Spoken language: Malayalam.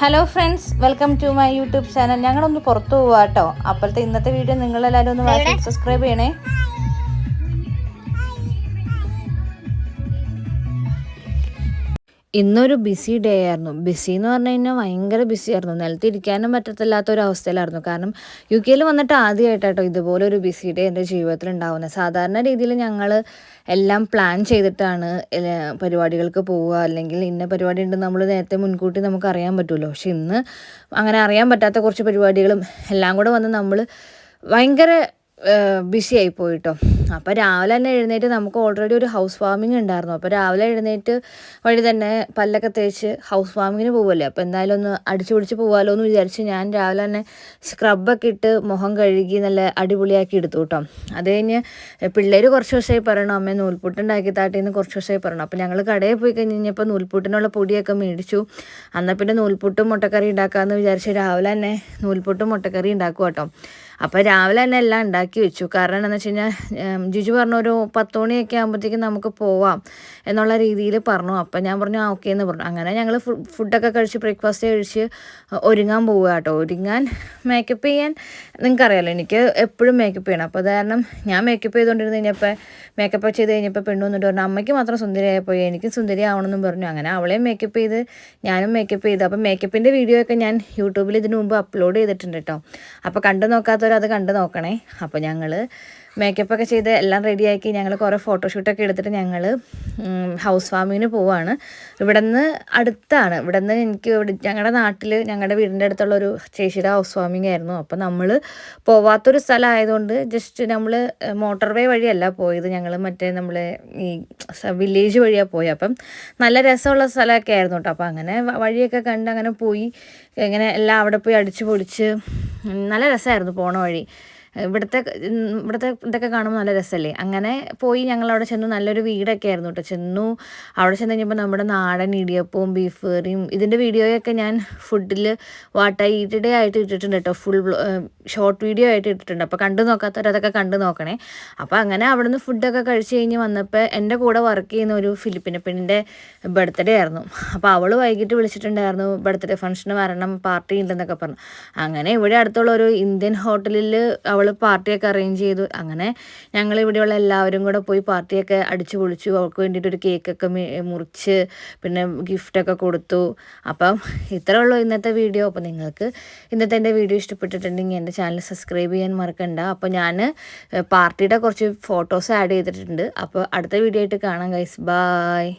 Hello friends welcome to my YouTube channel ഞങ്ങളൊന്ന് പുറത്തു പോവാട്ടോ. അപ്പോഴത്തെ ഇന്നത്തെ വീഡിയോ നിങ്ങളെല്ലാവരും ഒന്ന് സബ്സ്ക്രൈബ് ചെയ്യണേ. ഇന്നൊരു ബിസി ഡേ ആയിരുന്നു. ബിസി എന്ന് പറഞ്ഞു കഴിഞ്ഞാൽ ഭയങ്കര ബിസി ആയിരുന്നു. നിലത്ത് ഇരിക്കാനും പറ്റത്തില്ലാത്ത ഒരു അവസ്ഥയിലായിരുന്നു കാരണം യു കെയിൽ വന്നിട്ട് ആദ്യമായിട്ടാട്ടോ ഇതുപോലെ ഒരു ബിസി ഡേ എന്റെ ജീവിതത്തിൽ ഉണ്ടാവുന്നത് സാധാരണ രീതിയിൽ ഞങ്ങൾ എല്ലാം പ്ലാൻ ചെയ്തിട്ടാണ് പരിപാടികൾക്ക് പോവുക. അല്ലെങ്കിൽ ഇന്ന പരിപാടി ഉണ്ട് നമ്മൾ നേരത്തെ മുൻകൂട്ടി നമുക്ക് അറിയാൻ പറ്റുമല്ലോ. പക്ഷെ ഇന്ന് അങ്ങനെ അറിയാൻ പറ്റാത്ത കുറച്ച് പരിപാടികളും എല്ലാം കൂടെ വന്ന് നമ്മൾ ഭയങ്കര ബിസി ആയി പോയിട്ടോ. അപ്പോൾ രാവിലെ തന്നെ എഴുന്നേറ്റ് നമുക്ക് ഓൾറെഡി ഒരു ഹൗസ് വാമിംഗ് ഉണ്ടായിരുന്നു. അപ്പോൾ രാവിലെ എഴുന്നേറ്റ് വഴി തന്നെ പല്ലൊക്കെ തേച്ച് ഹൗസ് വാമിങ്ങിന് പോവല്ലേ? അപ്പോൾ എന്തായാലും ഒന്ന് അടിച്ചു പിടിച്ച് പോകാമല്ലോ എന്ന് വിചാരിച്ച് ഞാൻ രാവിലെ തന്നെ സ്ക്രബൊക്കെ ഇട്ട് മുഖം കഴുകി നല്ല അടിപൊളിയാക്കി എടുത്തു കേട്ടോ. അത് കഴിഞ്ഞ് പിള്ളേർ കുറച്ച് ദിവസമായി പറയണം അമ്മ നൂൽപുട്ടുണ്ടാക്കി താട്ടിന്ന് കുറച്ച് ദിവസമായി പറയണം. അപ്പോൾ ഞങ്ങൾ കടയിൽ പോയി കഴിഞ്ഞ് കഴിഞ്ഞപ്പോൾ നൂൽപുട്ടിനുള്ള പൊടിയൊക്കെ മേടിച്ചു. എന്നാൽ പിന്നെ നൂൽപുട്ടും മുട്ടക്കറി ഉണ്ടാക്കാമെന്ന് വിചാരിച്ച് രാവിലെ തന്നെ നൂൽപുട്ടും മുട്ടക്കറി ഉണ്ടാക്കും കേട്ടോ അപ്പോൾ രാവിലെ തന്നെ എല്ലാം ഉണ്ടാക്കി വെച്ചു. കാരണം എന്താണെന്ന് വെച്ച് കഴിഞ്ഞാൽ ജിജു പറഞ്ഞു ഒരു പത്ത് മണിയൊക്കെ ആകുമ്പോഴത്തേക്കും നമുക്ക് പോവാം എന്നുള്ള രീതിയിൽ പറഞ്ഞു. അപ്പം ഞാൻ പറഞ്ഞു ആ ഓക്കെ എന്ന് പറഞ്ഞു. അങ്ങനെ ഞങ്ങൾ ഫുഡൊക്കെ കഴിച്ച് ബ്രേക്ക്ഫാസ്റ്റ് കഴിച്ച് ഒരുങ്ങാൻ പോവുക കേട്ടോ. ഒരുങ്ങാൻ മേക്കപ്പ് ചെയ്യാൻ നിങ്ങൾക്കറിയാലോ എനിക്ക് എപ്പോഴും മേക്കപ്പ് ചെയ്യണം. അപ്പോൾ കാരണം ഞാൻ മേക്കപ്പ് ചെയ്തുകൊണ്ടിരുന്ന് കഴിഞ്ഞപ്പോൾ മേക്കപ്പ് ചെയ്ത് കഴിഞ്ഞപ്പോൾ പെണ്ണു വന്നിട്ട് പറഞ്ഞു അമ്മയ്ക്ക് മാത്രം സുന്ദരിയായപ്പോൾ എനിക്കും സുന്ദരി ആവണമെന്നും പറഞ്ഞു. അങ്ങനെ അവളെയും മേക്കപ്പ് ചെയ്ത് ഞാനും മേക്കപ്പ് ചെയ്ത്. അപ്പോൾ മേക്കപ്പിന്റെ വീഡിയോ ഒക്കെ ഞാൻ യൂട്യൂബിൽ ഇതിനു മുമ്പ് അപ്ലോഡ് ചെയ്തിട്ടുണ്ട് കേട്ടോ. അപ്പോൾ കണ്ടു നോക്കാത്തവർ അത് കണ്ടു നോക്കണേ. അപ്പോൾ ഞങ്ങൾ മേക്കപ്പ് ഒക്കെ ചെയ്ത് എല്ലാം റെഡിയാക്കി ഞങ്ങൾ കുറേ ഫോട്ടോഷൂട്ടൊക്കെ എടുത്തിട്ട് ഞങ്ങൾ ഹൗസ് വാമിങ്ങിന് പോവാണ്. ഇവിടെ നിന്ന് അടുത്താണ്. ഇവിടെ നിന്ന് എനിക്ക് ഞങ്ങളുടെ നാട്ടിൽ ഞങ്ങളുടെ വീടിന്റെ അടുത്തുള്ള ഒരു ചേച്ചിയുടെ ഹൗസ് ഫാമിംഗ് ആയിരുന്നു. അപ്പോൾ നമ്മൾ പോവാത്തൊരു സ്ഥലമായതുകൊണ്ട് ജസ്റ്റ് നമ്മൾ മോട്ടോർ വേ വഴിയല്ല പോയത്. ഞങ്ങൾ മറ്റേ നമ്മൾ ഈ വില്ലേജ് വഴിയാണ് പോയത് അപ്പം നല്ല രസമുള്ള സ്ഥലമൊക്കെ ആയിരുന്നു കേട്ടോ അപ്പോൾ അങ്ങനെ വഴിയൊക്കെ കണ്ട് അങ്ങനെ പോയി. ഇങ്ങനെ എല്ലാം അവിടെ പോയി അടിച്ചു പൊളിച്ച് നല്ല രസമായിരുന്നു പോണ വഴി. ഇവിടുത്തെ ഇവിടുത്തെ ഇതൊക്കെ കാണുമ്പോൾ നല്ല രസമല്ലേ അങ്ങനെ പോയി ഞങ്ങൾ അവിടെ ചെന്നു. നല്ലൊരു വീടൊക്കെ ആയിരുന്നു കേട്ടോ ചെന്നു അവിടെ ചെന്ന് കഴിഞ്ഞപ്പോൾ നമ്മുടെ നാടൻ ഇടിയപ്പവും ബീഫ് കറിയും ഇതിന്റെ വീഡിയോയൊക്കെ ഞാൻ ഫുഡിൽ വാട്ടായി ഈറ്റിഡേ ആയിട്ട് ഇട്ടിട്ടുണ്ട് കേട്ടോ ഫുൾ ഷോർട്ട് വീഡിയോ ആയിട്ട് ഇട്ടിട്ടുണ്ട്. അപ്പോൾ കണ്ടു നോക്കാത്തവർ അതൊക്കെ കണ്ടു നോക്കണേ. അപ്പോൾ അങ്ങനെ അവിടുന്ന് ഫുഡൊക്കെ കഴിച്ച് കഴിഞ്ഞ് വന്നപ്പോൾ എന്റെ കൂടെ വർക്ക് ചെയ്യുന്ന ഒരു ഫിലിപ്പിന് പെണ്ണിന്റെ ബർത്ത്ഡേ ആയിരുന്നു. അപ്പോൾ അവൾ വൈകിട്ട് വിളിച്ചിട്ടുണ്ടായിരുന്നു ബർത്ത്ഡേ ഫംഗ്ഷന് വരണം പാർട്ടി ഉണ്ടെന്നൊക്കെ പറഞ്ഞു. അങ്ങനെ ഇവിടെ അടുത്തുള്ള ഒരു ഇന്ത്യൻ ഹോട്ടലിൽ അവൾ പാർട്ടിയൊക്കെ അറേഞ്ച് ചെയ്തു. അങ്ങനെ ഞങ്ങൾ ഇവിടെയുള്ള എല്ലാവരും കൂടെ പോയി പാർട്ടിയൊക്കെ അടിച്ചു പൊളിച്ചു. അവൾക്ക് വേണ്ടിയിട്ട് ഒരു കേക്കൊക്കെ മുറിച്ച് പിന്നെ ഗിഫ്റ്റൊക്കെ കൊടുത്തു. അപ്പം ഇത്രേ ഉള്ളൂ ഇന്നത്തെ വീഡിയോ അപ്പോൾ നിങ്ങൾക്ക് ഇന്നത്തെ എന്റെ വീഡിയോ ഇഷ്ടപ്പെട്ടിട്ടുണ്ടെങ്കിൽ എന്റെ ചാനൽ സബ്സ്ക്രൈബ് ചെയ്യാൻ മറക്കണ്ട. അപ്പോൾ ഞാൻ പാർട്ടിയുടെ കുറച്ച് ഫോട്ടോസ് ആഡ് ചെയ്തിട്ടുണ്ട്. അപ്പോൾ അടുത്ത വീഡിയോ ആയിട്ട് കാണാം ഗൈസ് ബായ്